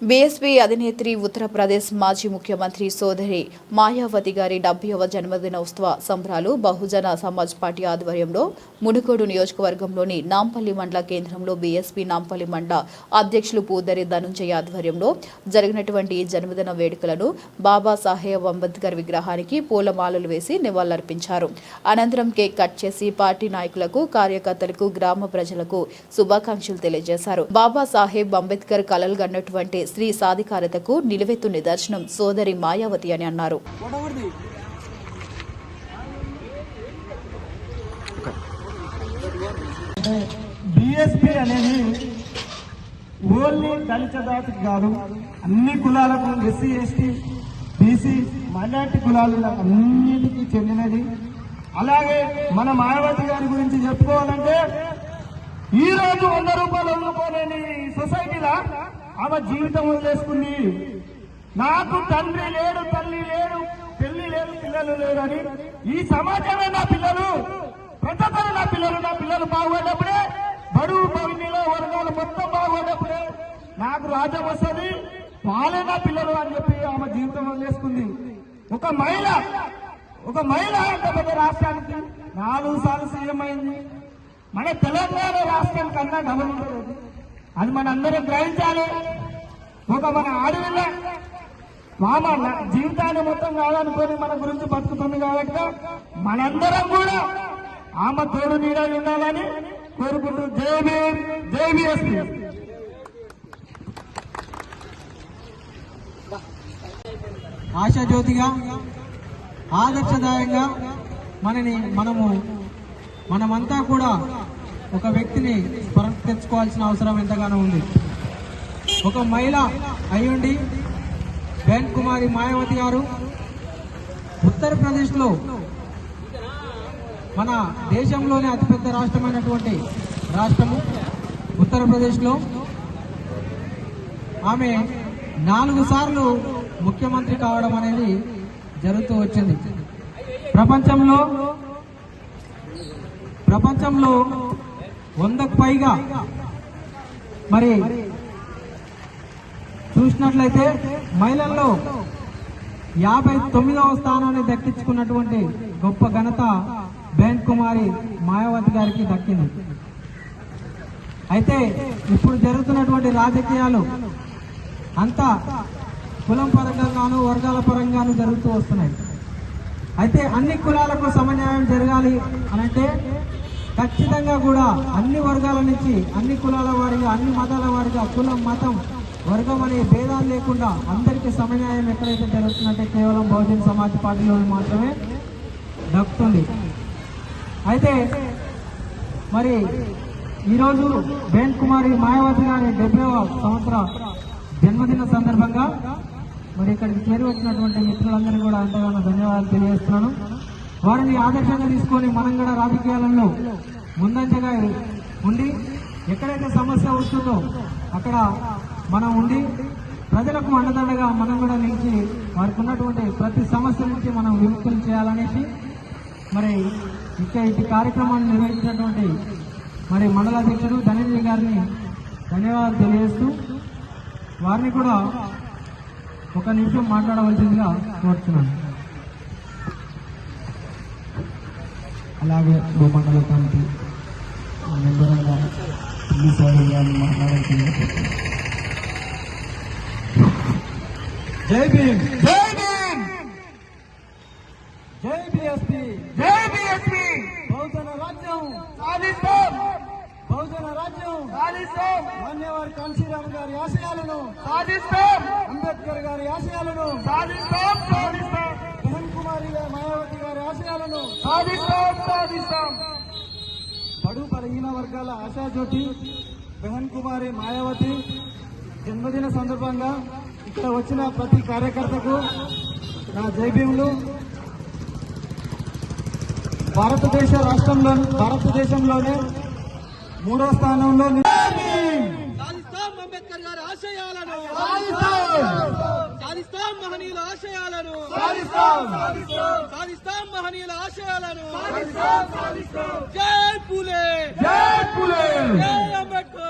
BSP అధినేత్రి Uttar Pradesh మాజీ ముఖ్యమంత్రి సోదరి మాయావతి గారి డెబ్బైవ జన్మదినోత్సవ సంబరాలు బహుజన సమాజ్ పార్టీ ఆధ్వర్యంలో మునుగోడు నియోజకవర్గంలోని నాంపల్లి మండల కేంద్రంలో బీఎస్పీ నాంపల్లి మండల అధ్యక్షులు పూదరి ధనుంజయ ఆధ్వర్యంలో జరిగినటువంటి జన్మదిన వేడుకలను బాబాసాహెబ్ అంబేద్కర్ విగ్రహానికి పూలమాలలు వేసి నివాళులర్పించారు. అనంతరం కేక్ కట్ చేసి పార్టీ నాయకులకు కార్యకర్తలకు గ్రామ ప్రజలకు శుభాకాంక్షలు తెలియజేశారు. బాబాసాహెబ్ అంబేద్కర్ కలలు గన్నటువంటి స్త్రీ సాధికారతకు నిలువెత్తు నిదర్శనం సోదరి మాయావతి అని అన్నారు. బిఎస్పి అనేది ఓన్లీ దళిత జాతికి కాదు అన్ని కులాలకు ఎస్సీ ఎస్టీ బీసీ మైనార్టీ కులాలు అన్నిటికీ చెందినది. అలాగే మన మాయావతి గారి గురించి చెప్పుకోవాలంటే ఈ రోజు వంద రూపాయలు వండుకోలేని ఆమె జీవితం వదిలేసుకుంది. నాకు తండ్రి లేడు తల్లి లేడు పెళ్ళి లేదు పిల్లలు లేరు అని ఈ సమాజమే నా పిల్లలు. ప్రతి నా పిల్లలు నా పిల్లలు బాగుపడ్డప్పుడే బడుగు భవినిలో వర్గాలు మొత్తం బాగుపడ్డప్పుడే నాకు రాజ్యం వస్తుంది. వాళ్ళే నా పిల్లలు అని చెప్పి ఆమె జీవితం వదిలేసుకుంది. ఒక మహిళ ఒక మహిళ అంత పెద్ద రాష్ట్రానికి నాలుగు సార్లు సీఎం అయింది. మన తెలంగాణ రాష్ట్రానికి కన్నా డబల్ అది మన అందరం గ్రహించాలి. ఒక మన ఆడవిల్ల మామ జీవితాన్ని మొత్తం కాదనుకొని మన గురించి బతుకుతుంది కాబట్టి మనందరం కూడా ఆమె తోడు నీడ ఉండాలని కోరుకుంటూ జై భీమ్ జై ఆశాజ్యోతిగా ఆదర్శదాయంగా మనని మనము మనమంతా కూడా ఒక వ్యక్తిని స్మరణకు తెచ్చుకోవాల్సిన అవసరం ఎంతగానో ఉంది. ఒక మహిళ అయ్యుండి బెన్ కుమారి మాయావతి గారు ఉత్తరప్రదేశ్లో మన దేశంలోనే అతిపెద్ద రాష్ట్రమైనటువంటి రాష్ట్రము. ఉత్తరప్రదేశ్లో ఆమె నాలుగు సార్లు ముఖ్యమంత్రి కావడం అనేది జరుగుతూ వచ్చింది. ప్రపంచంలో ప్రపంచంలో వందకు పైగా. మరి చూసినట్లయితే మహిళల్లో యాభై తొమ్మిదవ స్థానాన్ని దక్కించుకున్నటువంటి గొప్ప ఘనత బేన్ కుమారి మాయావతి గారికి దక్కింది. అయితే ఇప్పుడు జరుగుతున్నటువంటి రాజకీయాలు అంతా కులం పరంగాను వర్గాల పరంగాను జరుగుతూ వస్తున్నాయి. అయితే అన్ని కులాలకు సమన్యాయం జరగాలి అనంటే ఖచ్చితంగా కూడా అన్ని వర్గాల నుంచి అన్ని కులాల వారిగా అన్ని మతాల వారిగా కులం మతం వర్గం అనే భేదాలు లేకుండా అందరికీ సమన్యాయం ఎక్కడైతే జరుగుతుందంటే కేవలం బహుజన్ సమాజ్ పార్టీలో మాత్రమే దక్కుతుంది అయితే మరి ఈరోజు బేన్ కుమారి మాయావతి గారి డెబ్బైవ సంవత్సర జన్మదిన సందర్భంగా మరి ఇక్కడికి చేరి వచ్చినటువంటి మిత్రులందరికీ కూడా అంతగానో ధన్యవాదాలు తెలియజేస్తున్నాను. వారిని ఆదర్శంగా తీసుకొని మనం కూడా రాజకీయాలలో ముందంజగా ఉండి ఎక్కడైతే సమస్య వస్తుందో అక్కడ మనం ఉండి ప్రజలకు అండదండగా మనం కూడా నిలిచి వారికి ఉన్నటువంటి ప్రతి సమస్య నుంచి మనం విముక్తులు చేయాలనేసి మరి ఇక్కడ ఇటు కార్యక్రమాన్ని నిర్వహించినటువంటి మరి మండలాధ్యక్షుడు ధనంజయ్ గారిని ధన్యవాదాలు తెలియజేస్తూ వారిని కూడా ఒక నిమిషం మాట్లాడవలసిందిగా కోరుతున్నాను అలాగే భూమండల కమిటీ మెంబర్ అయిన పిల్లి సాయి గారిని మాట్లాడాల్సిందిగా జై భీమ్! జై భీమ్! జై జై బహుజన రాజ్యం! సాధిస్తాం! బహుజన రాజ్యం! సాధిస్తాం! మాన్యవారి కాంశీరామ్ గారి ఆశయాలను సాధిస్తాం! అంబేద్కర్ గారి ఆశయాలను సాధిస్తాం సాధిస్తాం బహన్ కుమారి గారి మాయావతి గారి ఆశయాలను సాధిస్తాం సాధిస్తాం బడు బలహీన వర్గాల ఆశాజ్యోతి బెహన్ కుమారి మాయావతి జన్మదిన సందర్భంగా ఇక్కడ వచ్చిన ప్రతి కార్యకర్తకు నా జైభీములు భారతదేశ రాష్ట్రంలో భారతదేశంలోనే మూడో స్థానంలో అంబేద్కర్ గారి ఆశయాలను సాధిస్తాం! మహనీయుల ఆశయాలను సాధిస్తాం! మహనీయుల ఆశయాలను జై పూలే! జై పులే! జై అంబేద్కర్!